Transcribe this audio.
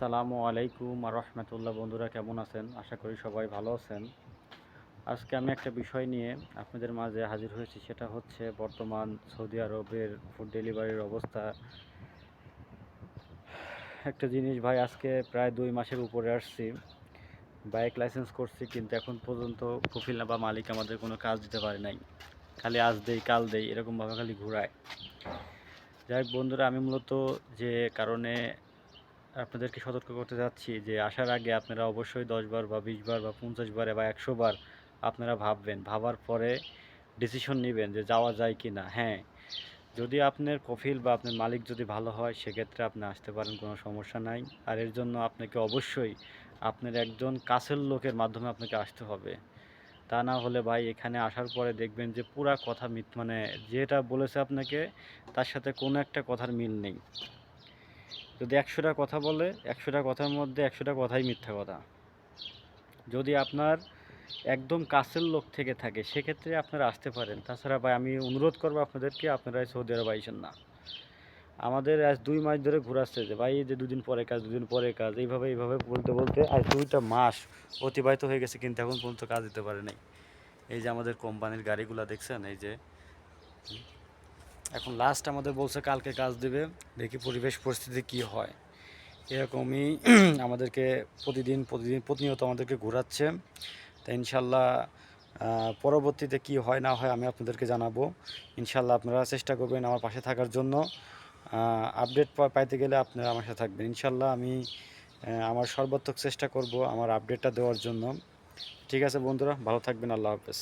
সালামু আলাইকুম আর রহমতুল্লাহ বন্ধুরা, কেমন আছেন? আশা করি সবাই ভালো আছেন। আজকে আমি একটা বিষয় নিয়ে আপনাদের মাঝে হাজির হয়েছি, সেটা হচ্ছে বর্তমান সৌদি আরবের ফুড ডেলিভারির অবস্থা। একটা জিনিস ভাই, আজকে প্রায় দুই মাসের উপরে আসছি। বাইক লাইসেন্স করছি, কিন্তু এখন পর্যন্ত কফিল বা মালিক আমাদের কোনো কাজ দিতে পারে নাই। খালি আজ দেই, কাল দেই, এরকমভাবে খালি ঘুরায়। যাই হোক বন্ধুরা, আমি মূলত যে কারণে আপনাদেরকে সতর্ক করতে যাচ্ছি যে আসার আগে আপনারা অবশ্যই দশ বার বা বিশ বার বা পঞ্চাশ বার বা একশো বার আপনারা ভাববেন, ভাবার পরে ডিসিশন নেবেন যে যাওয়া যায় কি না হ্যাঁ যদি আপনার কফিল বা আপনার মালিক যদি ভালো হয়, সেক্ষেত্রে আপনি আসতে পারেন, কোনো সমস্যা নাই। আর এর জন্য আপনাকে অবশ্যই আপনার একজন কাছের লোকের মাধ্যমে আপনাকে আসতে হবে। তা না হলে ভাই এখানে আসার পরে দেখবেন যে পুরা কথা মিথ মানে যেটা বলেছে আপনাকে, তার সাথে কোনো একটা কথার মিল নেই। যদি একশোটা কথা বলে, একশোটা কথার মধ্যে একশোটা কথাই মিথ্যা কথা। যদি আপনার একদম কাছের লোক থেকে থাকে, সেক্ষেত্রে আপনারা আসতে পারেন। তাছাড়া ভাই, আমি অনুরোধ করব আপনাদেরকে, আপনারা সৌদি আরব আইসেন না। আমাদের আজ দুই মাস ধরে ঘুরাচ্ছে যে, ভাই যে দুদিন পরে কাজ, দুদিন পরে কাজ, এইভাবে এইভাবে বলতে বলতে আজ দুইটা মাস অতিবাহিত হয়ে গেছে কিন্তু এখন পর্যন্ত কাজ দিতে পারে নাই। এই যে আমাদের কোম্পানির গাড়িগুলো দেখছেন, এই যে এখন লাস্ট আমাদের বলছে কালকে কাজ দেবে, দেখি পরিবেশ পরিস্থিতি কি হয়। এরকমই আমাদেরকে প্রতিদিন প্রতিদিন প্রতিনিয়ত আমাদেরকে ঘোরাচ্ছে। তা ইনশাল্লাহ পরবর্তীতে কি হয় না হয় আমি আপনাদেরকে জানাব। ইনশাল্লাহ আপনারা চেষ্টা করবেন আমার পাশে থাকার জন্য। আপডেট পাইতে গেলে আপনারা আমার সাথে থাকবেন। ইনশাল্লাহ আমি আমার সর্বাত্মক চেষ্টা করব আমার আপডেটটা দেওয়ার জন্য। ঠিক আছে বন্ধুরা, ভালো থাকবেন, আল্লাহ হাফেজ।